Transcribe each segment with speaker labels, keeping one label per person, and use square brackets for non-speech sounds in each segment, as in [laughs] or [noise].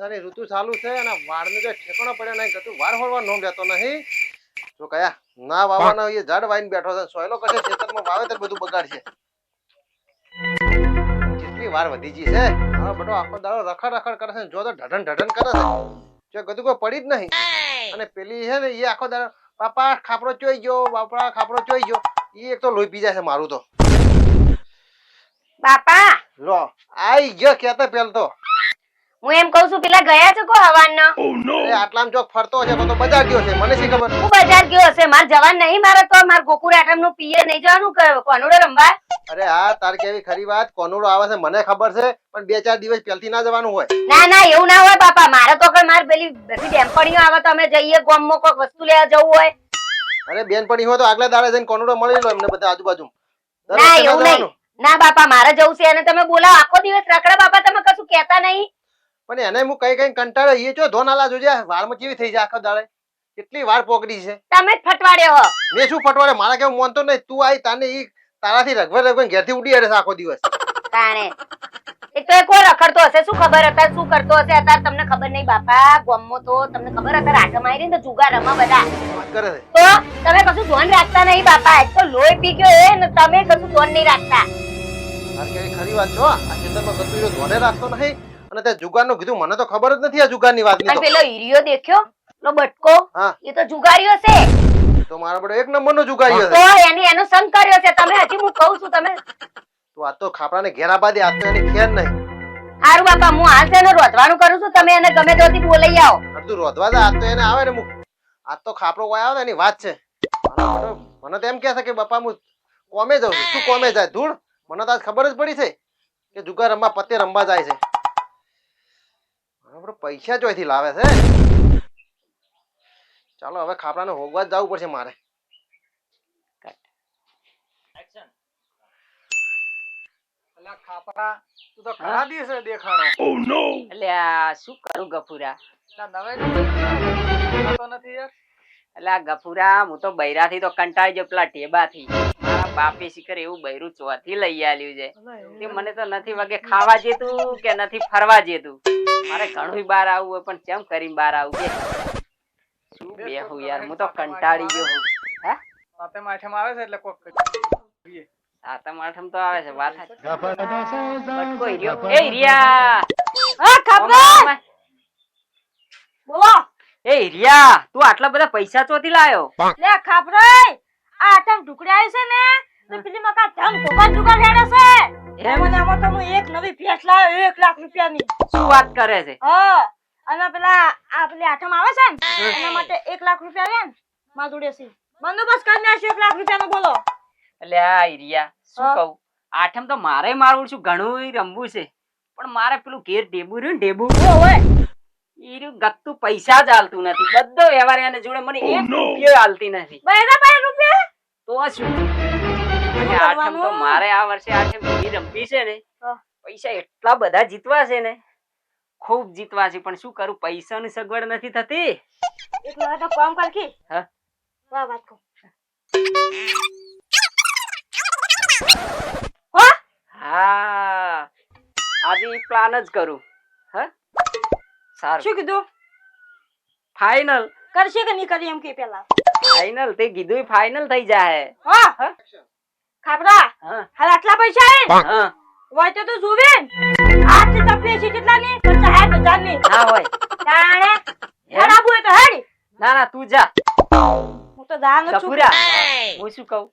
Speaker 1: ચોમાસાની ઋતુ ચાલુ છે અને વાળનું જે ઠેકાણો પડ્યો નહીં. ગતું વાર હોળવા નો લેતો નહીં. જો કયા ના વાવાના એ ઝાડ વાઈને બેઠો છે. સોયલો કશે ખેતરમાં વાવેતર બધું બગાડશે. કેટલી વાર વધી ગઈ છે. મારો બધો આખો દાડો રખડ રખડ કરે છે. જો તો ઢઢન ઢઢન કરે છે. જો ગતું કોઈ પડી જ નહીં. અને પેલી છે ને એ આખો દાડો પાપા ખાપરો ચોઈ ગયો બાપા ખાપરો ચોઈ ગયો. એ એક તો લોહી પી જાય છે મારું તો.
Speaker 2: બાપા!
Speaker 1: લો આઈ ગયો કેતા પેલ તો.
Speaker 2: હું એમ કહું છું પેલા ગયા છો કો હવાનનો?
Speaker 1: અરે આટલામાં ચોક ફરતો છે તો બજાર ગયો છે મને શી ખબર?
Speaker 2: હું બજાર ગયો હશે માર જવાન નહીં મારે તો માર ગોકુળ આટમનું પીએ નહીં જવાનું ક- કોનુડો રમવા?
Speaker 1: અરે હા તાર કેવી ખરી વાત કોનુડો આવે છે મને ખબર છે પણ બે ચાર દિવસ પહેલથી ના જવાનું હોય.
Speaker 2: ના ના એવું ના હોય બાપા મારે તો કઈ માર પેલી બધી ડેમ્પણીઓ આવે તો અમે જઈએ ગામમાં કોઈક વસ્તુ લેવા જવું હોય.
Speaker 1: અરે બેનપણી હોય તો આગલા દાડે જઈને કોનુડો મળી લો એમને બધા આજુબાજુ
Speaker 2: ના એવું નહીં. ના બાપા મારે જવું છે અને તમે બોલાવો આખો દિવસ રખડા બાપા તમે કશું કહેતા નહીં.
Speaker 1: પણ એને હું કઈ કઈ કંટાળે એ જો ધોન આલા જોજે વાળમાં કેવી થઈ જાય આખો દાડે? કેટલી વાર પોકડી છે.
Speaker 2: તમે જ ફટવાડ્યો હો.
Speaker 1: મેં શું ફટવાડે મારા કેવું મોનતો નહીં. તું આઈ તાને ઈ તારાથી રગવે રગવે ઘેરથી ઉડી અરે આખો દિવસ.
Speaker 2: તાણે. એક તો એ કોઈ રખડતો હશે. શું ખબર હતા શું કરતો હશે? અત્યારે તમને ખબર નહીં બાપા ગમો તો તમને ખબર હતા આવી રહી ને તો જુગાર રમા બધા.
Speaker 1: કરે છે.
Speaker 2: તો તમે કશું ધોન રાખતા નહીં બાપા. એક તો લોહી પી ગયો એ ને તમે કશું ધોન નહીં રાખતા.
Speaker 1: ખરી વાત છો આ ખેતરમાં કશું ધોને રાખતો નહીં. અને તે જુગારનું કીધું મને તો ખબર જ નથી આ જુગારની વાતની તો.
Speaker 2: પેલો હીરિયો દેખ્યો? પેલો બટકો?
Speaker 1: હા.
Speaker 2: એ તો જુગાર્યો છે.
Speaker 1: તો મારો બડો એક નંબરનો જુગારીઓ
Speaker 2: તો
Speaker 1: છે
Speaker 2: એની એનો સંગ કર્યો છે. તમે હજી હું કહું છું તમે.
Speaker 1: તો આ તો ખાપરાને ઘેરા બાદી આ તો એની ખેર નહીં.
Speaker 2: હારું બાપા હું હાલ છે ને રોધવાનું કરું છું. તમે એને ગમે ત્યાંથી બોલાઈ આવો.
Speaker 1: અડધું રોધવા દે આ તો એને આવે ને મુક આ તો ખાપરો કોઈ આવે ને એની વાત છે. મારો બધો- મને તો એમ કહે છે કે બાપા હું કોમે જાઉં છું. તું કોમે જાય. ધૂળ મને તો આજ ખબર જ પડી છે કે જુગાર રમવા પતે રમવા જાય છે. બધો પૈસા ચોયથી લાવે છે. ચાલો હવે ખાપડાને હોગવા જ જવું પડશે મારે.
Speaker 3: અલા ખાપરા તું તો ઘણા દિવસે દેખાણો
Speaker 4: એટલે આ શું કરું ગફુરા?
Speaker 3: ના નવે નથી યાર.
Speaker 4: એટલે આ ગફુરા હું તો બૈરાથી તો કંટાળી ગયો પેલા ટેબાથી બાપે શિખર એવું બૈરું ચોથી લઈ આલ્યું છે. તે મને તો નથી વાગે ખાવા જેતું કે નથી ફરવા જેતું? મારે ઘણું બહાર આવવું હોય પણ કેમ કરીને બહાર આવું કે? શું બેહું યાર હું તો કંટાળી ગયો હું
Speaker 3: હે? સાતમ આઠમ આવે છે એટલે કોક
Speaker 4: સાતમ આઠમ તો આવે છે વાત બટકો હીર્યો. એ રિયા!
Speaker 2: હા ખબર! બોલો!
Speaker 4: એ હીર્યા તું આટલા બધા પૈસા ચોથી લાયો?
Speaker 2: લે ખાપરાય આ આટમ ઢુકડ્યા છે ને તો પેલી મકા ધમ ધોકા ઢુકા હેડે છે.
Speaker 4: એમ?
Speaker 2: મને આમાં તો હું એક નવી ભેંસ લાવ્યો એક લાખ રૂપિયાની.
Speaker 4: શું વાત કરે છે?
Speaker 2: હા અને પેલા આ પેલી આઠમ આવે છે ને એના માટે એક લાખ રૂપિયા આવે ને મારા જોડે છે બંદોબસ્ત કરી નાખ્યો એક લાખ રૂપિયાનો બોલો.
Speaker 4: એટલે આ હીર્યા શું કહું? આઠમ તો મારે મારવું છું ઘણું રમવું છે. પણ મારે પેલું ઘેર ડેબુ રહ્યું ને હોય.
Speaker 2: ઓય
Speaker 4: ઈ રહ્યું ગત્તું પૈસા જ હાલતું નથી. બધો વ્યવહાર એને જોડે મને એક રૂપિયો હાલતી નથી.
Speaker 2: બૈરા બૈરા રૂપિયા?
Speaker 4: તો શું? અને આઠમ તો મારે આ વર્ષે આઠમ બીજી રમવી છે ને? પૈસા એટલા બધા જીતવા છે ને? ખૂબ જીતવા છે પણ શું કરું? પૈસાની સગવડ નથી થતી.
Speaker 2: એક લાખ કામ કરકી
Speaker 4: હા.
Speaker 2: વાહ વાત કહું.
Speaker 4: હા? આજે પ્લાન જ કરું. હા? સારું.
Speaker 2: શું કીધું?
Speaker 4: ફાઈનલ
Speaker 2: કરશે કે નહીં કરી એમ કે પેલા?
Speaker 4: ફાઇનલ તે કીધું ફાઇનલ થઈ જાય.
Speaker 2: હા? ખાપરા હાલ આટલા પૈસા હે?
Speaker 4: હા.
Speaker 2: હોય તો તું જોવે. ને તપે છે કેટલા ની પચાસ હે બજારની
Speaker 4: હા હોય.
Speaker 2: તાણે? હેડ આબુ તો હેડી.
Speaker 4: ના ના તું જા.
Speaker 2: હું તો દાન છું.
Speaker 4: પૂરા હું શું કહું?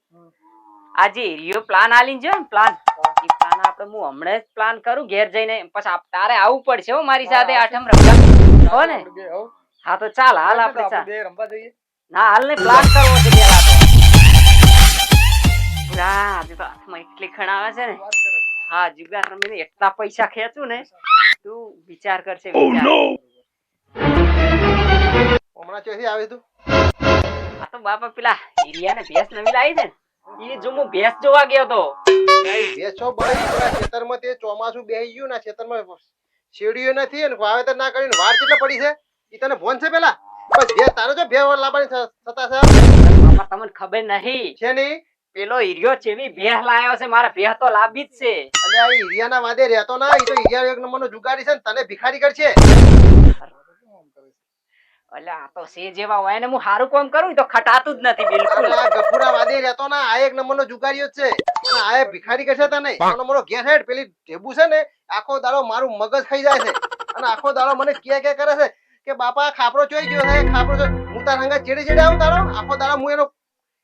Speaker 4: આજે રિયો પ્લાન આલીન જો પ્લાન પ્લાન આપણે હું હમણાં જ પ્લાન કરું ઘેર જઈને. પછી તારે આવવું પડશે હો મારી સાથે આઠમ રમવા. હો ને?
Speaker 3: હો.
Speaker 4: તો ચાલ હાલ
Speaker 3: આપણે
Speaker 4: આપણે ચાલ.
Speaker 3: રમવા જઈએ.
Speaker 4: ના હાલ ને પ્લાન કરવો છે પેલા તો ના આજે તો હાથમાં એટલી ખણાવે છે ને. હા જુગાર રમીને એટલા પૈસા ખેંચું ને તું વિચાર કરશે વિચાર.
Speaker 1: હમણાં ચોથી આવે તું?
Speaker 4: આ તો બાપા પેલા હીરિયાને ભેંસ નવી લાવી છે ને. એ જો હું ભેંસ જોવા ગયો તો.
Speaker 1: ભેંસો બળી ખેતરમાં તે ચોમાસું બેહી ગયું ના ખેતરમાં શેરડીઓ નથી અને વાવેતર ના કરીને વાર કેટલા પડી છે? ઈ તને ફોન છે પેલા? બસ બે તારો જો બે વાર લાવવાની થતા છે.
Speaker 4: બાપા તમને ખબર નહીં.
Speaker 1: છે નહીં?
Speaker 4: પેલો હીર્યો ચેવી ભેહ લાયો છે મારા ભેહ તો લાંબી જ છે.
Speaker 1: અને આ ઈરિયાના વાદે રહેતો ના ઈ તો ઈરિયા એક નંબરનો જુગારી છે ને તને ભિખારી કરશે.
Speaker 4: એટલે આ તો સે જેવા હોય ને હું સારું કામ કરું તો ખટાતું જ નથી બિલકુલ.
Speaker 1: આ ગફુરા વાદે રહેતો ના આ એક નંબરનો જુગારીઓ છે. અને આ ભિખારી કરશે તને. આ મારો ઘેર હેડ પેલી ઢેબુ છે ને આખો દાડો મારું મગજ ખાઈ જાય છે. અને આખો દાડો મને કે કે કરે છે? કે બાપા ખાપરો જોઈ ગયો છે ખાપરો હું તારા હંગા ચેડે ચેડે આવું તારો? આખો દાડો હું એનો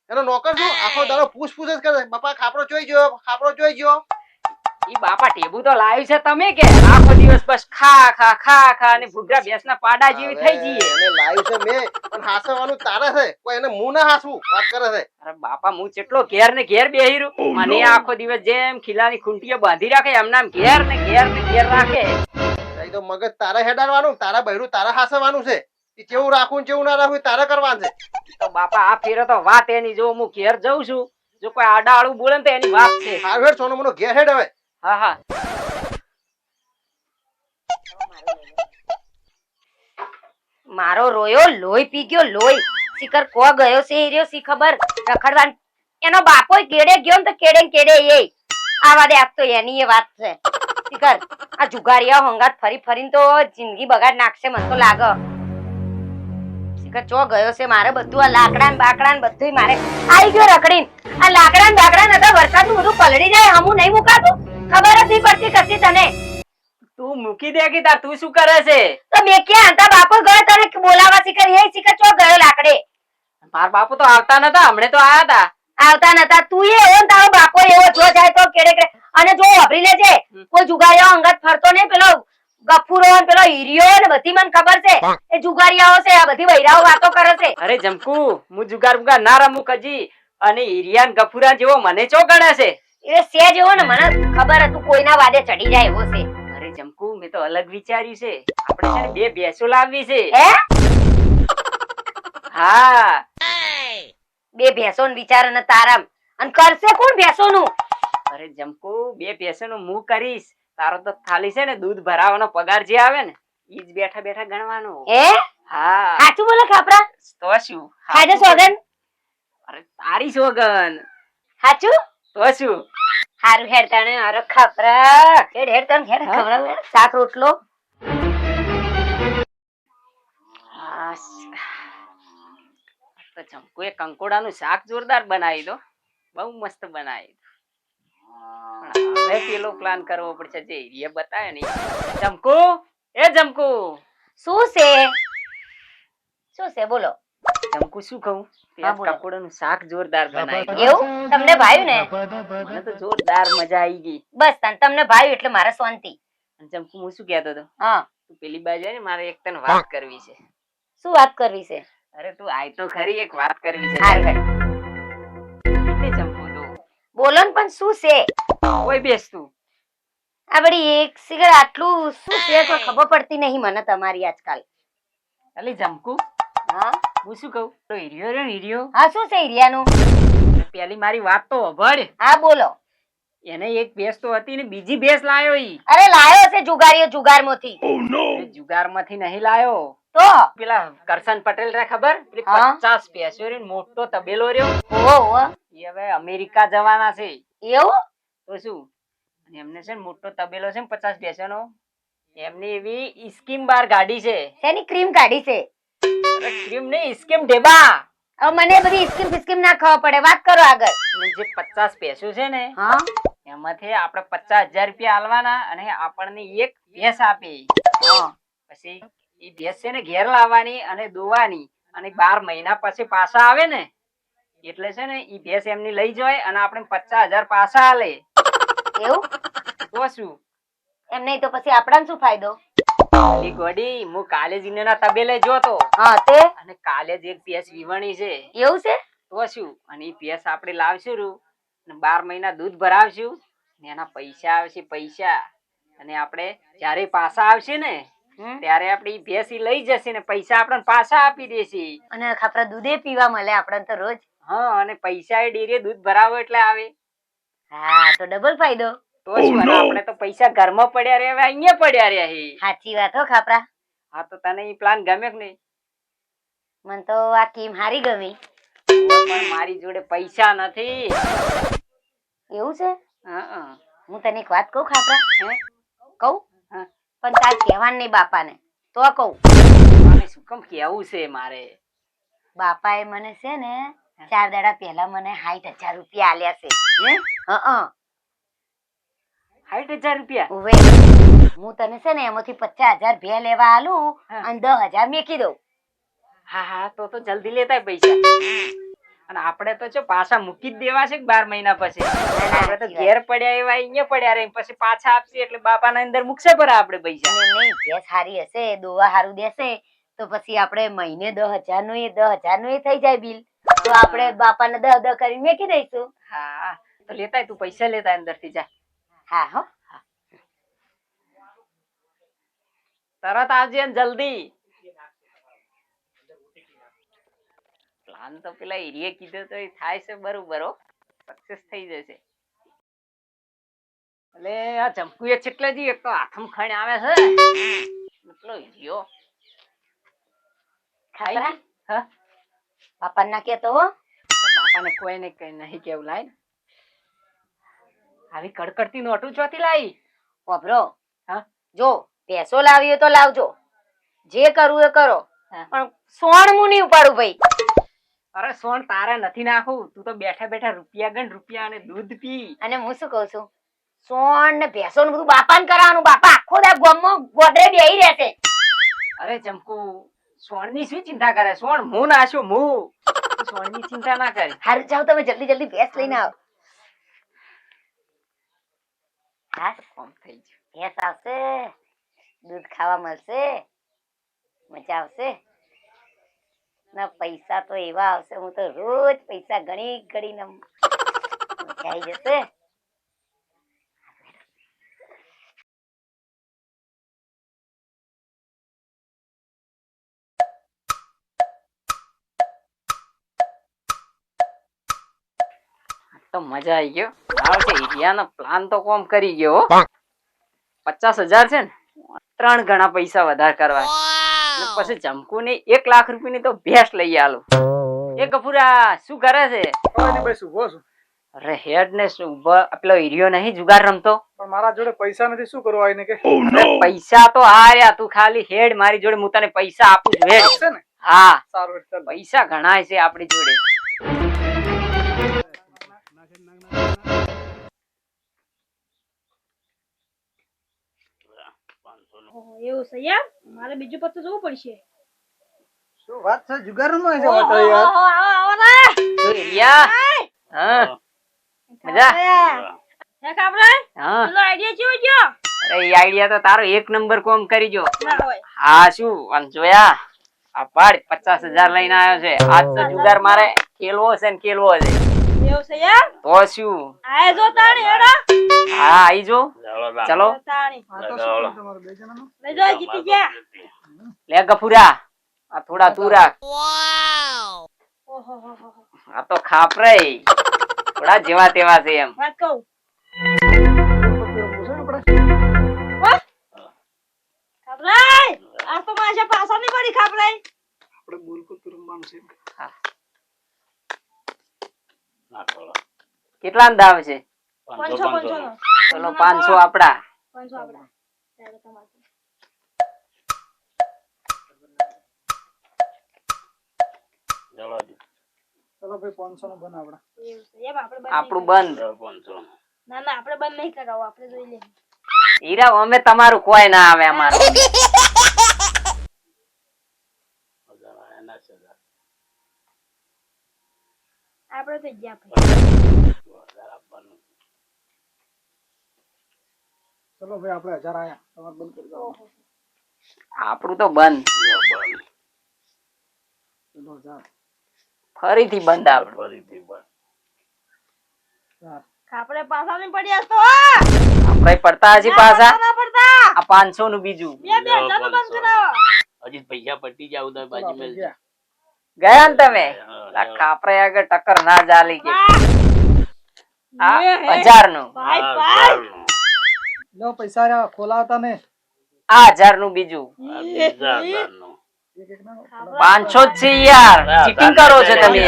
Speaker 1: એનો નોકર છું. આખો દાડો પૂછ પૂછ જ કરે. બાપા ખાપરો જોઈ ગયો? ખાપરો જોઈ ગયો?
Speaker 4: ઈ બાપા ટેબુ તો લાવ્યું છે તમે કે? આખો દિવસ બસ ખા ખા ખા ખા અને ભૂગરા ભેંસના પાડા જેવી થઈ જઈએ
Speaker 1: એને લાવ્યું છે મે. પણ હાસવાનું તારે છે. કોઈ એને મું ના હાસવું. વાત કરે છે.
Speaker 4: અરે બાપા હું કેટલો ઘેર ને ઘેર બેહી રહ્યું મને આખો દિવસ જેમ ખીલાની ખૂંટીઓ બાંધી રાખે એમ નામ ઘેર ને ઘેર ને ઘેર રાખે.
Speaker 1: તો મગજ તારા હેડાડવાનું તારા બૈરું તારા હાસવાનું છે. કેવું રાખવું કેવું ના રાખવું તારા કરવાનું છે.
Speaker 4: તો બાપા આ ફેરે તો વાત એની જો હું ઘેર જઉં છું. જો કોઈ આડાળું બોલે ને તો એની વાત છે.
Speaker 1: હારું હેડ સોનો મનો ઘેર હેડ હવે.
Speaker 4: હા હા.
Speaker 2: મારો રોયો લોહી પી ગયો લોહી. શિખર કો ગયો છે એ રહ્યો શી ખબર? રખડવાન. એનો બાપો કેડે ગયો ને તો કેડે કેડે એ. આવા દે આપ તો એની એ વાત છે. શિખર. આ જુગારિયા હોંગાત ફરી ફરીને તો જિંદગી બગાડ નાખશે મને તો લાગે. ચો ગયો છે મારે બધું? આ લાકડા ને બાકડા ને બધું મારે. આવી ગયો રખડીને. આ લાકડા ને બાકડા ને વરસાદનું બધું પલળી જાય હમું નહીં મુકાતું? ખબર જ નહીં પડતી કશી તને?
Speaker 4: તું મૂકી દે કે તાર તું શું કરે છે?
Speaker 2: તો મેં ક્યાં? હતા બાપો ગયો તને બોલાવા શીખર. એ શીખર ચો ગયો લાકડે?
Speaker 4: મારા બાપુ તો આવતા નતા હમણે તો આયા હતા
Speaker 2: આવતા નતા. તું એવો ને તારો બાપો એવો જો જાય તો કેડે કેડે. અને જો વાપરી લેજે. કોઈ જુગારીઓ અંગત ફરતો નહીં. પેલો ગફુરો ને પેલો હીરિયો ને બધી મને ખબર છે. એ જુગારીયાઓ છે આ બધી વૈરાઓ વાતો કરે છે.
Speaker 4: અરે જમકુ હું જુગાર બુગાર ના રમું કજી. અને ઈરિયાન ગફુરા જેવો મને ચો ગણે છે?
Speaker 2: એ સે જેવો ને મને ખબર હતું કોઈના વાદે ચડી જાય એવો છે.
Speaker 4: અરે જમકુ મેં તો અલગ વિચાર્યું છે. આપણે છે બે ભેંસો લાવવી છે.
Speaker 2: હે?
Speaker 4: હા.
Speaker 2: બે ભેંસો વિચાર અને તારામ. અને કરશે કોણ ભેંસોનું?
Speaker 4: અરે જમકુ બે ભેંસો નું હું કરીશ. તારો તો ખાલી છે ને દૂધ ભરાવાનો પગાર જે આવે ને ઈ જ બેઠા બેઠા ગણવાનો.
Speaker 2: એ
Speaker 4: હા.
Speaker 2: સાચું બોલે ખાપરા
Speaker 4: તો શું?
Speaker 2: ખાજે સોગન?
Speaker 4: અરે તારી સોગન.
Speaker 2: સાચું?
Speaker 4: તો શું?
Speaker 2: હારું હેડ તને અરે ખાપરા. હેડ હેડ તને હેડ
Speaker 4: હા?
Speaker 2: શાક રોટલો.
Speaker 4: તો જમકુએ કંકોડાનું શાક જોરદાર બનાવી દો બહુ મસ્ત બનાવી દો હવે પેલો પ્લાન કરવો પડશે. જે હીરીએ બતાવે ને. જમકુ એ જમકુ
Speaker 2: શું છે? શું છે? બોલો.
Speaker 4: જમકુ શું કહું. કંકોડાનું શાક જોરદાર બનાવી
Speaker 2: એવું? તમને ભાવ્યું ને?
Speaker 4: મને તો જોરદાર મજા આવી ગઈ.
Speaker 2: બસ તમને ભાવ્યું એટલે મારે શાંતિ.
Speaker 4: ચમકુ જમકુ હું શું કહેતો હતો?
Speaker 2: હા.
Speaker 4: પેલી બાજુ ને મારે એક તને વાત કરવી છે.
Speaker 2: શું વાત કરવી છે?
Speaker 4: અરે તું આય તો ખરી એક વાત કરવી છે.
Speaker 2: હાલ
Speaker 4: ભાઈ. જમકુ તું?
Speaker 2: બોલો ને પણ શું છે?
Speaker 4: કોઈ બેસ તું.
Speaker 2: આ બડી એક સિગર આટલું શું છે કોઈ ખબર પડતી નહીં મને તમારી આજકાલ.
Speaker 4: અલી જમકુ?
Speaker 2: હા?
Speaker 4: હું શું કહું? તો હીરિયો રહ્યો ને
Speaker 2: હા શું છે હીરિયાનું?
Speaker 4: પેલી મારી વાત તો અભડ.
Speaker 2: હા બોલો.
Speaker 4: એને એક ભેંસ તો હતી ને બીજી ભેંસ લાયો ઈ.
Speaker 2: અરે લાયો છે જુગારીઓ જુગારમાંથી.
Speaker 4: જુગારમાંથી નહીં લાયો.
Speaker 2: તો?
Speaker 4: પેલા કરશન પટેલ રે ખબર? પચાસ ભેંસો રહી મોટો તબેલો રહ્યો.
Speaker 2: ઓહો.
Speaker 4: એ હવે અમેરિકા જવાના છે.
Speaker 2: એવું?
Speaker 4: તો શું? એમને છે મોટો તબેલો છે પચાસ ભેંસોનો એમની એવી સ્કીમ બાર ગાડી છે.
Speaker 2: શેની ક્રીમ કાઢી છે?
Speaker 4: ક્રીમ નહીં સ્કીમ
Speaker 2: ઢેબા. મને બધી સ્કીમ ફિસ્કીમ ના ખાવા પડે. વાત કરો આગળ.
Speaker 4: જે પચાસ ભેંસો છે ને
Speaker 2: હા.
Speaker 4: એમાંથી આપણે પચાસ હજાર રૂપિયા આલવાના અને આપણને એક ભેંસ આપે. પછી ભેંસ ઘેર લાવવાની અને દોવાની. અને બાર મહિના પછી પાછા આવે ને એટલે છે ને ઈ ભેંસ એમની લઈ જાય અને આપણે પચાસ હજાર પાછા આલે.
Speaker 2: એવું?
Speaker 4: તો શું?
Speaker 2: એમ નહીં તો પછી આપણાને શું ફાયદો?
Speaker 4: ગોડી હું કાલે જ ઈનેના તબેલે જોતો.
Speaker 2: હા તે?
Speaker 4: અને કાલે જ એક ભેંસ વીવણી છે.
Speaker 2: એવું છે?
Speaker 4: તો શું? અને ઈ ભેંસ આપણે લાવશું રૂ. અને બાર મહિના દૂધ ભરાવશું. ને એના પૈસા આવશે પૈસા. અને આપણે જ્યારે પાછા આવશે ને? ત્યારે આપણે ઈ લઈ જશે ને પૈસા આપણને પાછા આપી દેશે.
Speaker 2: અને આપડે દૂધે પીવા મળે આપણને તો રોજ.
Speaker 4: હા અને પૈસા એ ડેરીએ દૂધ ભરાવો એટલે આવે.
Speaker 2: હા તો ડબલ ફાયદો.
Speaker 4: તો શું આપણે તો પૈસા ઘરમાં પડ્યા રહ્યા હવે અહીંયા પડ્યા રહ્યા હે
Speaker 2: સાચી વાત હો ખાપરા.
Speaker 4: હા તો તને ઈ પ્લાન ગમે કે નહીં?
Speaker 2: મને તો આ કીમ હારી ગમી.
Speaker 4: પણ મારી જોડે પૈસા નથી.
Speaker 2: એવું છે?
Speaker 4: હા.
Speaker 2: હું તને એક વાત કહું ખાપરા.
Speaker 4: હે?
Speaker 2: કહું?
Speaker 4: હા.
Speaker 2: પણ તાર કહેવાનું નહીં બાપાને. તો કહું.
Speaker 4: શું કેમ કેવું છે મારે?
Speaker 2: બાપાએ મને છે ને ચાર દાડા પહેલા મને સાઠ હજાર રૂપિયા આલ્યા છે.
Speaker 4: હે?
Speaker 2: હં
Speaker 4: સાઠ હજાર રૂપિયા?
Speaker 2: ઉવે હું તને છે ને એમાંથી પચાસ હજાર ભે લેવા આલું અને દસ હજાર મેકી દઉં.
Speaker 4: હા હા તો તો જલ્દી લેતા પૈસા. અને આપણે તો જો પાછા મૂકી જ દેવા છે બાર મહિના પછી. આપણે તો ઘેર પડ્યા એવા અહીંયા પડ્યા રહી પછી પાછા આપશે એટલે બાપાના અંદર મૂકશે પર આપણે પૈસા.
Speaker 2: નહીં ભેંસ સારી હશે દોવા સારું દેશે તો પછી આપણે મહિને દસ હજારનું દસ હજારનું થઈ જાય બિલ. તો આપણે બાપાને દહ દસ કરી મેકી દઈશું.
Speaker 4: હા તો લેતા તું પૈસા લેતા અંદરથી જા.
Speaker 2: હા હો.
Speaker 4: તરત આવજે જલ્દી. પ્લાન તો પેલા એરિયે કીધો તો એ થાય છે બરોબર સક્સેસ થઈ જશે. એટલે આ જમકુએ છેટલે જી એક તો આથમ ખણ આવે છે. એટલો ઈરિયો. ખાઈ હા.
Speaker 2: બાપા ના હો.
Speaker 4: તો બાપાને કોઈને કઈ નહીં કેવું લાય આવી કડકડતી નોટું ચોથી લાવી
Speaker 2: વાપરો.
Speaker 4: હા?
Speaker 2: જો પેસો લાવ્યો તો લાવજો. જે કરવું એ કરો. પણ સોણ નહીં ઉપાડું ભાઈ.
Speaker 4: અરે સોન તારે નથી નાખવું તું તો બેઠા બેઠા રૂપિયા ગણ રૂપિયા અને દૂધ પી.
Speaker 2: અને હું શું કહું છું? સોન ને ભેંસો બધું બાપાને કરાવવાનું. બાપા આખો દા ગામમાં ગોદરે બેહી રહેશે.
Speaker 4: અરે ચમકુ સોનની શું ચિંતા કરે? સોણ હું નાશું હું. સોનની ચિંતા ના કરી.
Speaker 2: હારું જાઓ તમે જલ્દી જલ્દી ભેંસ લઈને આવો. હા
Speaker 4: કોમ થઈ ગયું.
Speaker 2: ભેંસ આવશે દૂધ ખાવા મળશે મજા આવશે. ના પૈસા તો એવા આવશે હું તો રોજ પૈસા ગણી ગણીને ને આવી જશે.
Speaker 4: તો મજા આવી ગયો. આવશે ઇન્ડિયાનો પ્લાન તો કોમ કરી ગયો હો. પચાસ હજાર છે ને ત્રણ ગણા પૈસા વધારે કરવા. પછી ચમકુ ને એક લાખ રૂપિયાની તો ભેંસ લઈ આલો. એ કપૂરા શું કરે છે?
Speaker 3: ભાઈ ઊભો છું.
Speaker 4: અરે હેડ ને શું પેલો હીરિયો નહીં જુગાર રમતો?
Speaker 3: પણ મારા જોડે પૈસા નથી શું કરવું આઈને કે?
Speaker 4: પૈસા તો આર્યા તું ખાલી હેડ મારી જોડે હું તને પૈસા આપું છું હેડ હા.
Speaker 3: સારું
Speaker 4: પૈસા ઘણા છે આપણી જોડે.
Speaker 5: ઓહો, એવું છે યાર મારે બીજું પત્તું જોવું પડશે.
Speaker 3: શું વાત છે? જુગારમાં છે વાતો યાર.
Speaker 5: ઓહો, આવો આવો ને.
Speaker 4: તો હા. મજા?
Speaker 5: હે. કાબરે
Speaker 4: હા.
Speaker 5: પેલો આઈડિયા કેવો ગયો?
Speaker 4: અરે એ આઈડિયા તો તારો એક નંબર કોમ કરી જો હા શું? આમ જોયા? આ પાડ પચાસ હજાર લઈને આવ્યો છે. આજ તો જુગાર મારે ખેલવો છે ને ખેલવો છે.
Speaker 5: એવું છે
Speaker 4: તો શું?
Speaker 5: આય જો તાણી હેડા.
Speaker 4: હા આઈ જો. ચલો.
Speaker 5: તાણી. લઈ જો જીતી ગયા.
Speaker 4: લે ગફુરા. આ થોડા તું રાખ.
Speaker 5: હો હો હો.
Speaker 4: આ તો ખાપરે. થોડા જેવા તેવા છે એમ.
Speaker 5: વાત કહું? ખાબરાય આ તો મારા પાસા ની પડી ખાપરાય.
Speaker 3: આપણે બોલકું તું રમવાનું છે.
Speaker 4: કેટલા દાવ છે?
Speaker 5: પાંચસો પાંચસો
Speaker 4: ચલો પાંચસો આપડા.
Speaker 5: પાંચસો આપડા.
Speaker 3: ચલો ભાઈ પાંચસો નો બન આપડા.
Speaker 5: એવું છે. એમ આપણે બંધ
Speaker 4: બંધ.
Speaker 5: ના ના આપણે બંધ નહીં કરાવો. આપણે જોઈ લઈએ.
Speaker 4: હીરા અમે તમારું કોઈ ના આવે અમારું.
Speaker 5: આપણે તો ગયા ભાઈ.
Speaker 3: ચલો ભાઈ આપણે હજાર આયા. તમારે બંધ કરી દો
Speaker 4: આપણું તો બંધ.
Speaker 3: ચલો હજાર.
Speaker 4: ફરીથી બંધ આપણું
Speaker 3: ચાર
Speaker 5: આપણે પાછા નહીં પડ્યા તો?
Speaker 4: આપણે પડતા હજી પાછા.
Speaker 5: ના પડતા.
Speaker 4: આ પાંચસો નું બીજું.
Speaker 5: બે બે હજારનું બંધ કરાવો
Speaker 6: હજી પૈસા પટી જાવ તો બાજુ મેલ
Speaker 3: ગયા.
Speaker 4: ને તમે? આ ખાપરે આગળ ટક્કર ના ચાલી કે. આ હજારનું
Speaker 5: ભાઈ ભાઈ.
Speaker 3: લો પૈસા રહ્યા ખોલાવતા ને.
Speaker 4: આ
Speaker 6: હજારનું
Speaker 5: બીજું.
Speaker 4: પાંચસો જ છે યાર. ચીટિંગ કરો છો તમે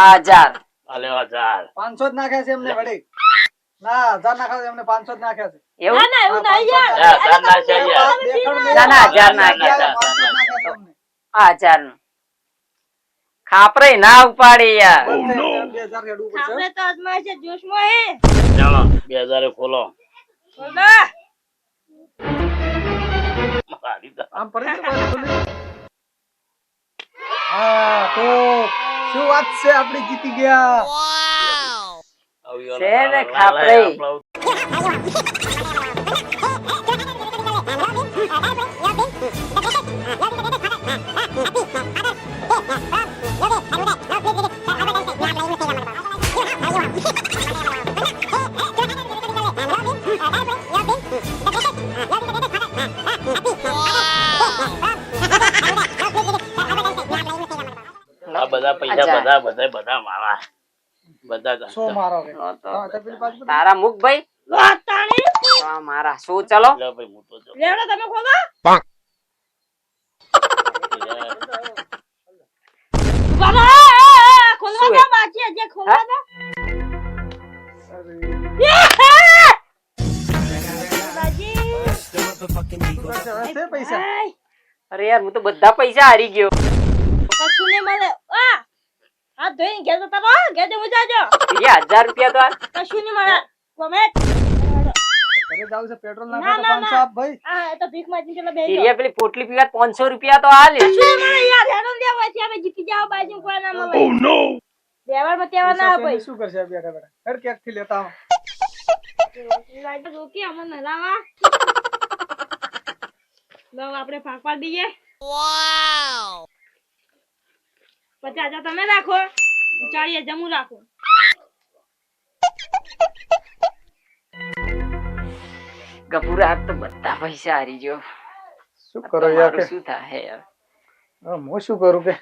Speaker 4: આ હજાર.
Speaker 3: પાંચસો જ નાખે છે એમને વળી. ના હજાર નાખે એમને પાંચસો જ નાખે છે.
Speaker 4: એવું?
Speaker 5: ના ના એવું નહીં યાર.
Speaker 6: ના, હજાર ના.
Speaker 4: હજાર ખાપરે ના ઉપાડી યાર.
Speaker 5: તો અજમાય છે હે.
Speaker 6: ચાલો બે હજાર ખોલો
Speaker 3: આમ પડી. હા તો શું વાત છે? આપણે જીતી ગયા.
Speaker 4: છે ને
Speaker 6: લાલા
Speaker 4: ખાપરે.
Speaker 6: આપણો આ બધા પૈસા
Speaker 4: હજાર.
Speaker 6: બધા બધા બધા મારા બધા જ.
Speaker 3: સો મારો કે.
Speaker 4: તારા મુખ ભાઈ? મારા. શું ચલો?
Speaker 6: લે ભાઈ હું તો જાઉં.
Speaker 5: લેવડો તમે ખોલો બાબા ખોલવા દો બાકી હજી ખોલવા દો બાજી.
Speaker 3: છે પૈસા.
Speaker 5: આય,
Speaker 4: અરે યાર હું તો બધા પૈસા હારી ગયો.
Speaker 5: કશું નહીં મળે આ ધોઈને ઘેર જતા રહો ઘેર જવું જાજો
Speaker 4: એ હજાર રૂપિયા તો આ
Speaker 5: કશું નહીં મળે. ગમે
Speaker 3: ઘરે જાવ છે પેટ્રોલ નાખો તો
Speaker 5: ના,
Speaker 3: પાંચસો
Speaker 5: ના.
Speaker 3: આપ ભાઈ.
Speaker 5: આ તો ભીખ માંગીને પેલા બેહી
Speaker 4: ટીરિયા પેલી પોટલી પીવા પાંચસો રૂપિયા તો
Speaker 5: યાર હેડો લેવા છે અમે જીતી જાઓ બાજુ કોઈ ના મળે. તેવા ના ભાઈ
Speaker 3: શું કરશે બેઠા બેઠા. હેડ કેકથી લેતા આવો.
Speaker 5: લાગે રોકી અમને નલાવા. [laughs] લવ આપણે ફાંક પાડી દઈએ પચાસ આજે તમે રાખો. ચાલીએ હું રાખું.
Speaker 4: ગભુરા તો બધા પૈસા હારી જો
Speaker 3: શું કરો યાર કે?
Speaker 4: શું થાય યાર?
Speaker 3: હું શું કરું કે?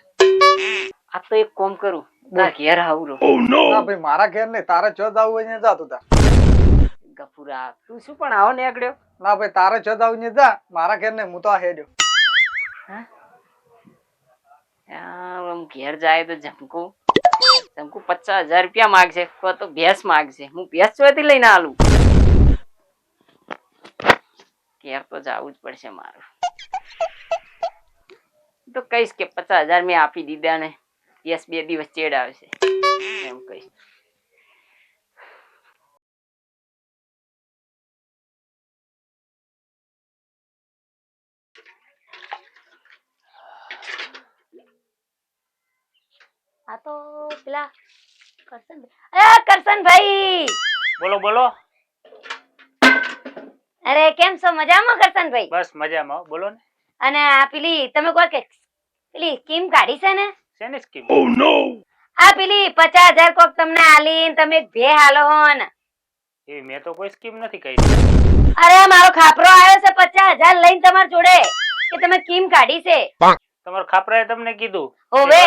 Speaker 4: આ તો એક કોમ કરું. તાર ઘેર આવરો
Speaker 3: ના ભાઈ મારા ઘેર નહીં. તારે જો જાવું હોય ને જા તું તાર
Speaker 4: ગપુરા તું શું પણ આવો ને નીકળ્યો
Speaker 3: ના ભાઈ તારે જો જાવું ને જા. મારા ઘેર નહીં હું તો આ હેડ્યો.
Speaker 4: આમ ઘેર જાય તો જમકુ. જમકુ પચાસ હજાર રૂપિયા માગશે તો ભેંસ માગશે. હું ભેંસ ચોથી લઈને આલું. ઘેર તો જવું જ પડશે મારું. તો કહીશ કે પચાસ હજાર મેં આપી દીધા ને યસ બે દિવસ ચેડ આવશે એમ કહીશ.
Speaker 2: આ તો પેલા કરશન અરે કરશનભાઈ
Speaker 7: બોલો બોલો.
Speaker 2: અરે કેમ છો? મજામાં કરશનભાઈ
Speaker 7: બસ મજામાં બોલો ને.
Speaker 2: અને આ પેલી તમે કોઈ કે પેલી સ્કીમ કાઢી છે ને?
Speaker 7: શેની સ્કીમ?
Speaker 2: આ પેલી પચાસ હજાર કોક તમને આલી ને તમે ભે હાલો હો ને.
Speaker 7: એ મેં તો કોઈ સ્કીમ નથી કરી.
Speaker 2: અરે મારો ખાપરો આવ્યો છે પચાસ હજાર લઈને તમારી જોડે કે તમે સ્કીમ કાઢી છે.
Speaker 7: તમારા ખાપરાએ તમને કીધું
Speaker 2: ઓવે.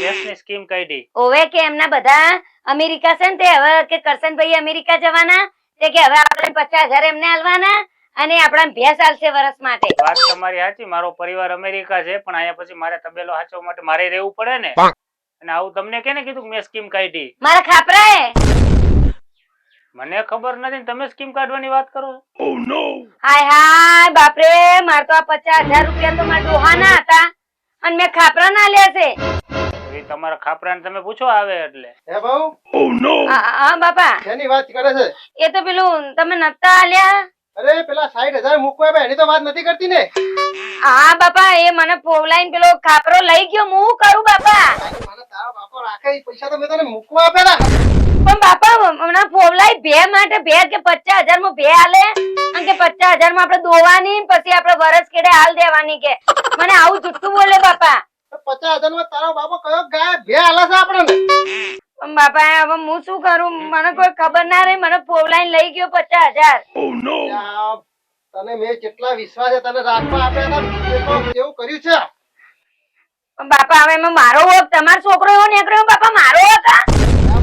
Speaker 7: ગેસની સ્કીમ કાઢી.
Speaker 2: ઓવે કે એમના બધા અમેરિકા છે ને તે હવે કે કરશનભાઈ અમેરિકા જવાના તે કે હવે આપણે પચાસ હજાર એમને આલવાના અને આપણા ભેંસ આલશે વર્ષ માટે.
Speaker 7: વાત તમારી સાચી મારો પરિવાર અમેરિકા છે પણ અહીંયા પછી મારે તબેલો હાચવા માટે મારે રહેવું પડે ને. અને આવું તમને કેને કીધું મેં સ્કીમ કાઢી?
Speaker 2: મારા ખાપરાએ?
Speaker 7: મને ખબર નથી તમે સ્કીમ કાઢવાની વાત કરો છો?
Speaker 2: હાય હાય બાપરે માર તો આ પચાસ હજાર રૂપિયા તો મારા ડોહાના હતા. અને મેં ખાપરા ના લ્યા છે.
Speaker 7: એ તમારા ખાપરાને તમે પૂછો આવે એટલે.
Speaker 1: હે બહુ
Speaker 2: હા હા, બાપા.
Speaker 1: શેની વાત કરે છે?
Speaker 2: એ તો પેલું તમે નતા આલ્યા?
Speaker 1: અરે પેલા સાઈઠ હજાર મૂકવા બે એની તો વાત નથી કરતી ને.
Speaker 2: હા બાપા એ મને પોવલાઈન પેલો ખાપરો લઈ ગયો હું કરું બાપા?
Speaker 1: તારો બાપો રાખે ઈ પૈસા તો મેં તને મૂકવા આપેલા.
Speaker 2: પણ બાપા હમણાં પોવલાઈ બે માટે બે કે પચાસ હજારમાં બે હાલે અને કે પચાસ હજારમાં આપડે દોવાની પછી આપડે વરસ કેડે હાલ દેવાની કે? મને આવું જુઠ્ઠું બોલે બાપા.
Speaker 1: પચાસ હજારમાં તારો બાપો કયો ગાય બે હાલે છે આપણને?
Speaker 2: બાપા હવે હું શું કરું? મને કોઈ ખબર ના રહી મને પોવલાઈન લઈ ગયો પચાસ હજાર
Speaker 1: યા, તને મેં કેટલા વિશ્વાસે તને રાખવા આપ્યા હતા કર્યું છે.
Speaker 2: બાપા હવે એમાં મારો હોક તમારો છોકરો એવો નીકળ્યો બાપા મારો હતા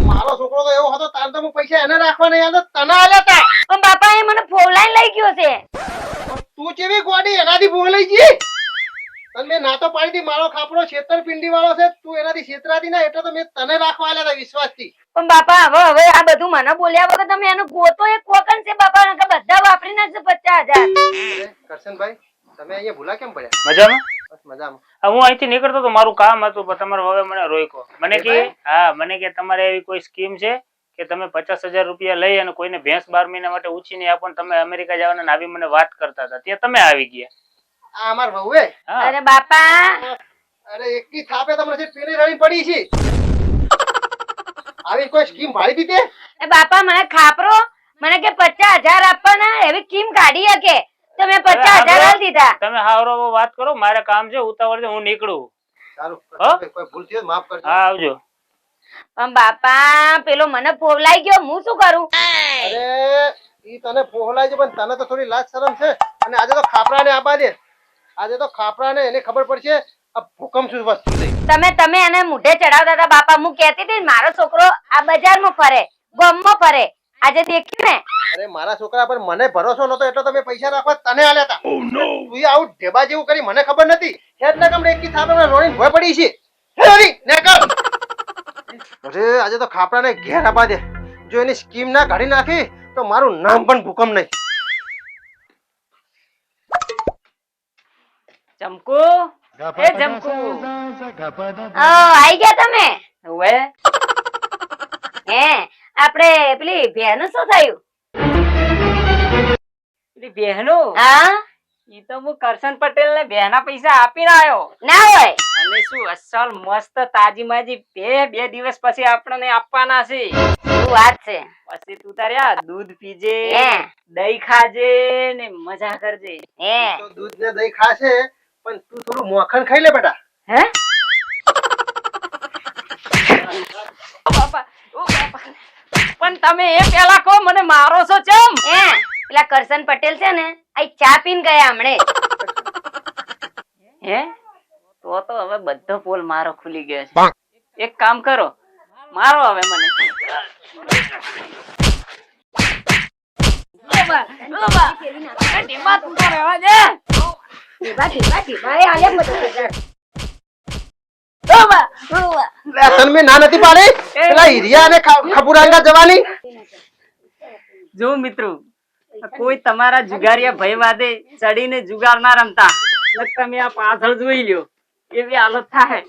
Speaker 1: મારો છોકરો તો એવો હતો તાર તો હું પૈસા એને રાખવા નહીં તને આલ્યા તા
Speaker 2: પણ બાપા એ મને ફોવલાઈન લઈ ગયો છે.
Speaker 1: તું ચેવી ગોડી એનાથી બોલાઈ ગઈ? તને મેં ના તો પાડી મારો ખાપડો છેતરપિંડી વાળો છે તું એનાથી છેતરાતી ના એટલે તો મેં તને રાખવા આલ્યા હતા વિશ્વાસથી.
Speaker 2: પણ બાપા હવે હવે આ બધું મને બોલ્યા વગર તમે એનો ગોતો એક કોકન છે બાપા નકર બધા વાપરી નાખશે પચાસ હજાર.
Speaker 1: કરશનભાઈ તમે અહીંયા ભૂલા કેમ પડ્યા?
Speaker 7: મજામાં? હા, હું અહીંથી નીકળતો તો મારું કામ હતું પણ તમારો હવે મને રોક્યો. મને કે હા મને કે તમારે એવી કોઈ સ્કીમ છે કે તમે પચાસ હજાર રૂપિયા લઈ અને કોઈને ભેંસ બાર મહિના માટે ઉછીને આપો ને તમે અમેરિકા જવાના આવી મને વાત કરતા હતા. ત્યાં તમે આવી ગયા.
Speaker 1: આ અમાર વહુએ
Speaker 2: અરે બાપા!
Speaker 1: અરે એકની થાપે તમને છે પેલી રડી પડી છે. આવી કોઈ સ્કીમ ભાળી દીધી
Speaker 2: એ બાપા મને ખાપરો? મને કે પચાસ હજાર આપવાના એવી કિમ કાઢી શકે. તો મેં પચાસ હજાર આલી દીધા.
Speaker 7: તમે હાવરો વાત કરો મારે કામ છે ઉતાવળ છે હું નીકળું.
Speaker 1: સારું કોઈ ભૂલ થઈ માફ કરજો.
Speaker 7: હા આવજો.
Speaker 2: પણ બાપા પેલો મને ફોવલાઈ ગયો હું શું કરું?
Speaker 1: અરે ઈ તને ફોહલાય છે પણ તને તો થોડી લાજ શરમ છે. અને આજે તો ખાપરાને આપા દે આજે તો ખાપરાને એને ખબર પડશે આ ભૂકંપ શું વસ્તુ છે
Speaker 2: તમે તમે એને મુઢે ચડાવતા હતા બાપા. હું કહેતી હતી મારો છોકરો આ બજારમાં ફરે ગામમાં ફરે. આજે દેખ્યું ને.
Speaker 1: અરે મારા છોકરા પર મને ભરોસો નતો એટલે તમે પૈસા રાખવા તને આલ્યા હતા તું આવું ઢેબા જેવું કરી મને ખબર નથી. હેડ ને કમરે એકી થાપે મને રોણી ભોય પડી છે. હે રોણી નેકળ. અરે આજે તો ખાપરાને ઘેર આપા દે. જો એની સ્કીમ ના ઘડી નાખી તો મારું નામ પણ ભૂકંપ નહીં.
Speaker 4: ચમકુ? એ ચમકુ?
Speaker 2: ઓ આઈ ગયા તમે?
Speaker 4: હવે
Speaker 2: હે? આપણે પેલી બહેનું શું થયું?
Speaker 4: પેલી બહેનું?
Speaker 2: હા?
Speaker 4: ઈ તો હું કરશન પટેલ ને બેના પૈસા આપીને આવ્યો
Speaker 2: ના હોય.
Speaker 4: અને શું અસલ મસ્ત તાજી માજી બે બે દિવસ પછી આપણને આપવાના છે.
Speaker 2: શું વાત છે?
Speaker 4: પછી તું તારે દૂધ પીજે દહીં ખાજે ને મજા કરજે.
Speaker 2: હે.
Speaker 1: દૂધ ને દહીં ખાશે પણ તું થોડું મોખણ ખાઈ લે બેટા.
Speaker 2: હે? [laughs]
Speaker 4: બાપા ઓ બાપા પણ તમે એ પેલા કહો મને મારો છો ચમ?
Speaker 2: એ પેલા કરશન પટેલ છે ને આ ચા પીન ગયા હમણે. [laughs]
Speaker 4: હે? તો તો હવે બધો પોલ મારો ખુલી ગયો છે. એક કામ કરો મારો હવે મને. ધીમા તું રહેવા દે.
Speaker 2: ધીમા ધીમા ધીમા એ આલે બધું
Speaker 1: તને ના નથી પાડી? પેલા હિરિયા અને ખા- જવાની.
Speaker 4: જો મિત્રો કોઈ તમારા જુગારિયા ભય વાદે ચડીને જુગાર ના રમતા તમે આ પાછળ જોઈ લ્યો એવી હાલત થાય.